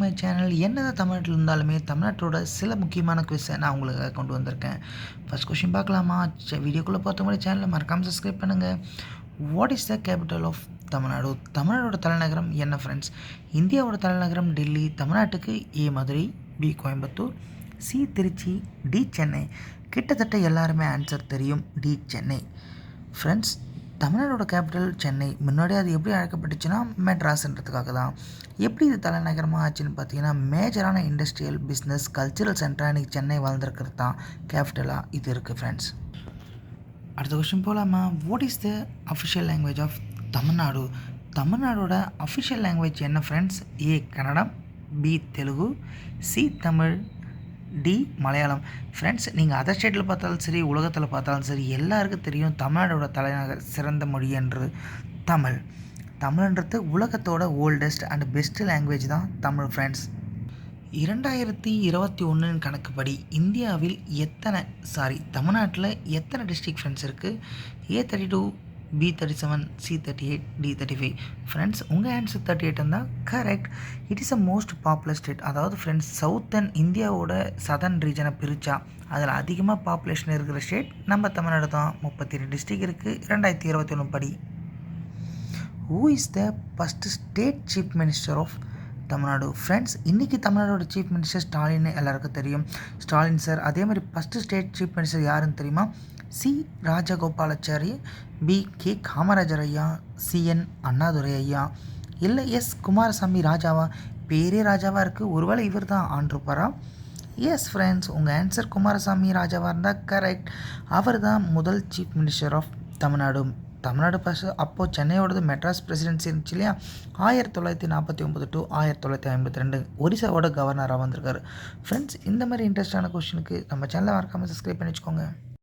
My channel என்னதான் தமிழ்நாட்டில் இருந்தாலுமே தமிழ்நாட்டோட சில முக்கியமான குவிஸை நான் உங்களுக்கு கொண்டு வந்திருக்கேன். ஃபர்ஸ்ட் கொஷின் பார்க்கலாமா? வீடியோக்குள்ளே பார்த்த மாதிரி சேனலை மறக்காமல் சப்ஸ்கிரைப் பண்ணுங்கள் what is the capital of Tamil Nadu? தமிழ்நாடோட தலைநகரம் என்ன ஃப்ரெண்ட்ஸ் இந்தியாவோட தலைநகரம் டெல்லி தமிழ்நாட்டுக்கு A Madurai B Coimbatore C Tiruchi D Chennai. கிட்டத்தட்ட எல்லாருமே ஆன்சர் தெரியும். டி சென்னை. ஃப்ரெண்ட்ஸ் தமிழ்நாடோட கேபிட்டல் சென்னை. முன்னாடி அது எப்படி அழைக்கப்பட்டுச்சுன்னா மெட்ராஸ்ன்றதுக்காக தான். எப்படி இது தலைநகரமாக ஆச்சுன்னு பார்த்தீங்கன்னா மேஜரான இண்டஸ்ட்ரியல் பிஸ்னஸ் கல்ச்சுரல் சென்டராக இன்றைக்கி சென்னை வளர்ந்துருக்கிறது தான் கேபிட்டலாக இது இருக்குது ஃப்ரெண்ட்ஸ் அடுத்த கொஸ்டின் போகலாமா what is the official language of Tamil Nadu? தமிழ்நாடோட official language என்ன friends A Kannada B Telugu C Tamil D Malayalam. Friends நீங்கள் அதர் ஸ்டேட்டில் பார்த்தாலும் சரி உலகத்தில் பார்த்தாலும் சரி எல்லாருக்கும் தெரியும் தமிழ்நாடோட தலைநகர் சிறந்த மொழி என்று தமிழ். தமிழ்ன்றது உலகத்தோட ஓல்டஸ்ட் அண்ட் பெஸ்ட் லாங்குவேஜ் தான் தமிழ் ஃப்ரெண்ட்ஸ் இரண்டாயிரத்தி இருபத்தி ஒன்றின் கணக்குப்படி இந்தியாவில் எத்தனை சாரி தமிழ்நாட்டில் எத்தனை டிஸ்ட்ரிக்ட் ஃப்ரெண்ட்ஸ் இருக்குது A thirty two B thirty seven C thirty eight D thirty five friends உங்கள் ஆன்சர் தேர்ட்டி எயிட் இருந்தால் correct it is a most popular state அதாவது ஃப்ரெண்ட்ஸ் சவுத்தன் இந்தியாவோட சதர்ன் ரீஜனை பிரித்தா அதில் அதிகமாக பாப்புலேஷன் இருக்கிற ஸ்டேட் நம்ம தமிழ்நாடு தான். முப்பத்தி ரெண்டு டிஸ்ட்ரிக் இருக்குது ரெண்டாயிரத்தி இருபத்தி ஒன்று படி. Who is the first state chief minister of Tamil Nadu? Friends இன்றைக்கி தமிழ்நாடோட சீஃப் மினிஸ்டர் ஸ்டாலின் எல்லாருக்கும் தெரியும். ஸ்டாலின் சார் அதே மாதிரி ஃபஸ்ட்டு ஸ்டேட் சீஃப் மினிஸ்டர் யாருன்னு தெரியுமா? C. Rajagopalachari B. K. Kamarajar ஐயா சிஎன் அண்ணாதுரை ஐயா இல்லை எஸ். குமாரசாமி ராஜாவா பேரே ராஜாவாக இருக்குது ஒருவேளை இவர் தான் ஆண்டிருப்பாரா? எஸ் ஃப்ரெண்ட்ஸ் உங்கள் ஆன்சர் குமாரசாமி ராஜாவாக இருந்தால் கரெக்ட் அவர் தான் முதல் chief minister of Tamil Nadu. Tamil Nadu bus அப்போது சென்னையோடது மெட்ராஸ் பிரசிடென்சி இருந்துச்சு இல்லையா? ஆயிரத்தி தொள்ளாயிரத்தி நாற்பத்தி ஒம்பது டு ஆயிரத்தி தொள்ளாயிரத்தி ஐம்பத்தி ரெண்டு ஒரிசாவோட கவர்னராக வந்திருக்காரு. ஃப்ரெண்ட்ஸ் இந்த மாதிரி இன்ட்ரெஸ்டான கொஷனுக்கு நம்ம சேனலை மறக்காமல் சப்ஸ்கிரைப் பண்ணி வச்சுக்கோங்க